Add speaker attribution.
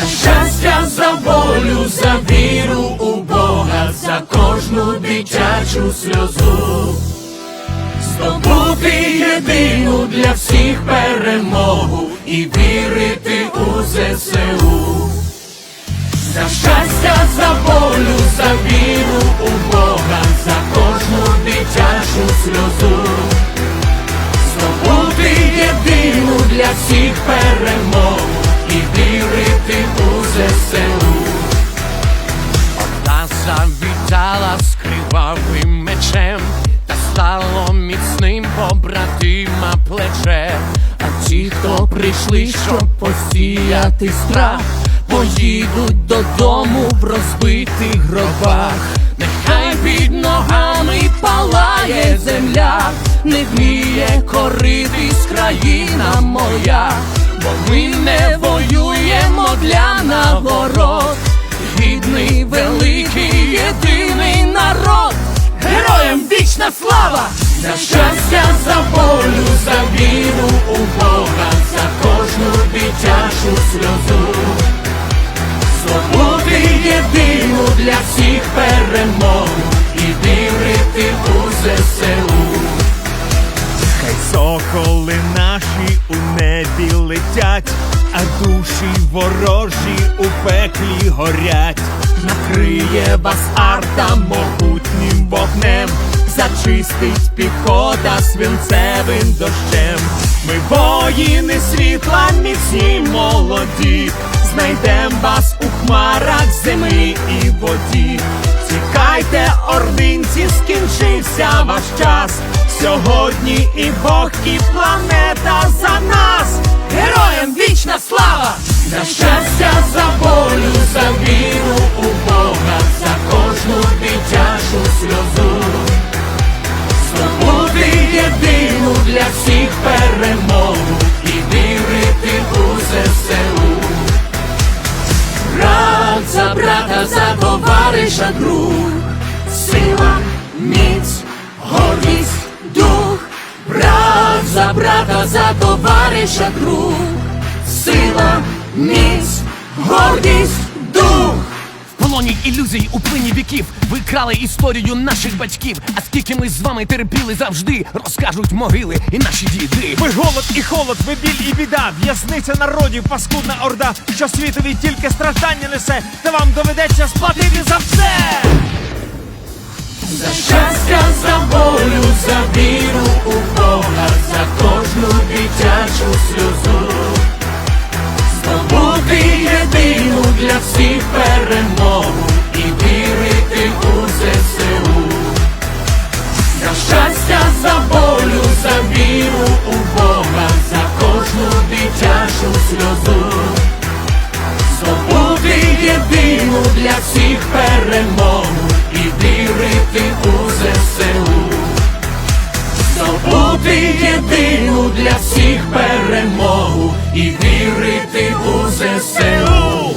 Speaker 1: За щастя, за волю, за віру у Бога, за кожну дитячу сльозу. Здобути єдину для всіх перемогу і вірити у ЗСУ. За щастя, за волю, за віру у Бога, за кожну дитячу сльозу. Здобути єдину для всіх перемогу ЗСУ.
Speaker 2: Та завітала з кривавим мечем, та стало міцним побратима плече. А ті, хто прийшли, щоб посіяти страх, поїдуть додому в розбитих гробах. Нехай під ногами палає земля, не вміє коритись країна моя, бо ми не воюємо слава!
Speaker 1: За щастя, за волю, за віру у Бога, за кожну дитячу сльозу. Здобути єдину для всіх перемогу і вірити у ЗСУ.
Speaker 3: Хай соколи наші у небі летять, а душі ворожі у пеклі горять. Накриє вас арта могутнім вогнем, зачистить піхота свинцевим дощем. Ми воїни світла, міцні молоді, знайдем вас у хмарах землі і воді. Тікайте, ординці, скінчився ваш час. Сьогодні і Бог, і планета за нас. Героям вічна слава!
Speaker 1: За щастя, за волю, за віру у Бога, за товариша друг, сила, міць, гордість, дух, брат за брата, за товариша друг, сила, міць, гордість,
Speaker 2: полоні ілюзій у плині віків ви крали історію наших батьків. А скільки ми з вами терпіли завжди, розкажуть могили і наші діди.
Speaker 3: Ви голод і холод, ви біль і біда, в'язниця народів, паскудна орда, що світові тільки страждання несе, та вам доведеться сплатити за все.
Speaker 1: За щастя, за волю, за віру Україну для всіх перемогу і вірити у ЗСУ, здобути єдину для всіх перемогу і вірити у ЗСУ.